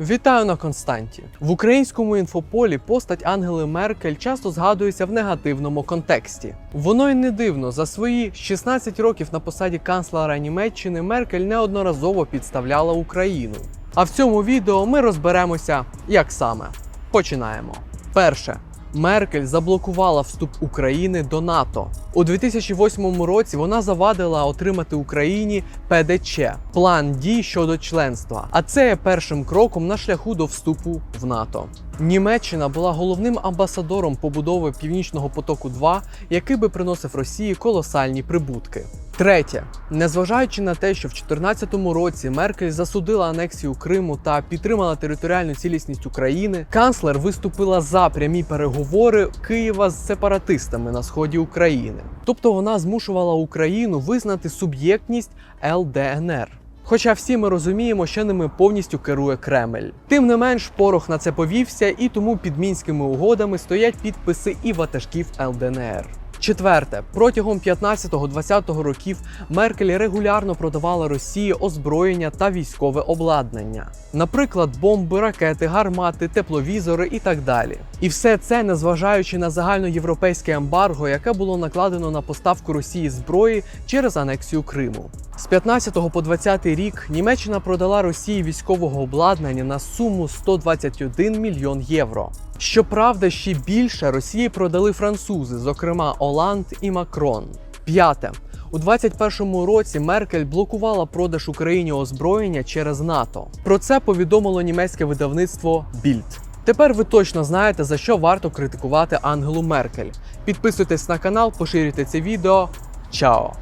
Вітаю на Константі. В українському інфополі постать Ангели Меркель часто згадується в негативному контексті. Воно й не дивно. За свої 16 років на посаді канцлера Німеччини Меркель неодноразово підставляла Україну. А в цьому відео ми розберемося, як саме. Починаємо. Перше. Меркель заблокувала вступ України до НАТО. У 2008 році вона завадила отримати Україні ПДЧ план дій щодо членства. А це є першим кроком на шляху до вступу в НАТО. Німеччина була головним амбасадором побудови Північного потоку 2 який би приносив Росії колосальні прибутки. Третє, незважаючи на те, що в 2014 році Меркель засудила анексію Криму та підтримала територіальну цілісність України, канцлер виступила за прямі переговори Києва з сепаратистами на сході України. Тобто вона змушувала Україну визнати суб'єктність ЛДНР. Хоча всі ми розуміємо, що ними повністю керує Кремль. Тим не менш, порох на це повівся, і тому під мінськими угодами стоять підписи і ватажків ЛДНР. Четверте, протягом 15-20 років Меркель регулярно продавала Росії озброєння та військове обладнання, наприклад, бомби, ракети, гармати, тепловізори і так далі. І все це незважаючи на загальноєвропейське ембарго, яке було накладено на поставку Росії зброї через анексію Криму. З 15 по 20 рік Німеччина продала Росії військового обладнання на суму 121 мільйон євро. Щоправда, ще більше Росії продали французи, зокрема Оланд і Макрон. П'яте. У 21-му році Меркель блокувала продаж Україні озброєння через НАТО. Про це повідомило німецьке видавництво Bild. Тепер ви точно знаєте, за що варто критикувати Ангелу Меркель. Підписуйтесь на канал, поширюйте це відео. Чао!